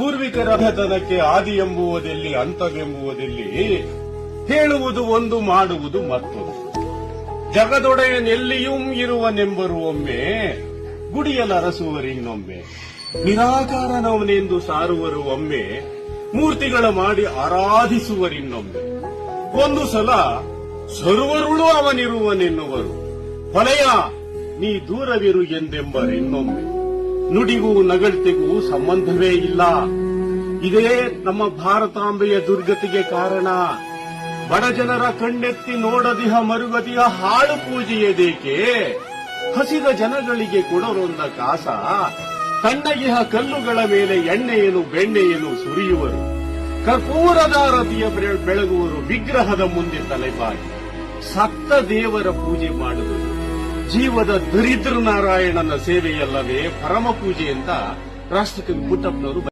ಪೂರ್ವಿಕರ ಹತನಕ್ಕೆ ಆದಿ ಎಂಬುವುದೆಲ್ಲಿ ಅಂತವೆಂಬುವುದೆಲ್ಲಿ ಹೇಳುವುದು ಒಂದು, ಮಾಡುವುದು ಮತ್ತೊಂದು. ಜಗದೊಡೆಯನೆಲ್ಲಿಯೂ ಇರುವನೆಂಬರು ಒಮ್ಮೆ ಗುಡಿಯಲರಸುವರಿನ್ನೊಮ್ಮೆ ನಿರಾಕಾರನವನೆಂದು ಸಾರುವರು ಒಮ್ಮೆ, ಮೂರ್ತಿಗಳ ಮಾಡಿ ಆರಾಧಿಸುವರಿನ್ನೊಮ್ಮೆ ಒಂದು ಸಲ ಸರ್ವರುಳು ಅವನಿರುವನೆನ್ನುವರು. ಹೊಲೆಯ, ನೀ ದೂರವಿರು ಎಂದೆಂಬರಿನ್ನೊಮ್ಮೆ ನುಡಿಗೂ ನಗಳ್ತಿಗೂ ಸಂಬಂಧವೇ ಇಲ್ಲ. ಇದೇ ನಮ್ಮ ಭಾರತಾಂಬೆಯ ದುರ್ಗತಿಗೆ ಕಾರಣ. ಬಡ ಜನರ ಕಣ್ಣೆತ್ತಿ ನೋಡದಿಹ ಮರುಗತಿಯ ಹಾಳು ಪೂಜೆಯದೇಕೆ ಹಸಿದ ಜನಗಳಿಗೆ ಕೊಡರೊಂದ ಕಾಸ. ತಣ್ಣಗಿಹ ಕಲ್ಲುಗಳ ಮೇಲೆ ಎಣ್ಣೆಯನ್ನು ಬೆಣ್ಣೆಯನ್ನು ಸುರಿಯುವರು. ಕರ್ಪೂರದ ರತಿಯ ಬೆಳಗುವರು ವಿಗ್ರಹದ ಮುಂದೆ ತಲೆಬಾಗಿ. ಸತ್ತ ದೇವರ ಪೂಜೆ ಮಾಡುವುದು ಜೀವದ ದರಿದ್ರ ನಾರಾಯಣನ ಸೇವೆಯಲ್ಲವೇ ಪರಮ ಪೂಜೆ ಅಂತ ರಾಷ್ಟ್ರಕವಿ ಪುಟ್ಟಪ್ಪನವರು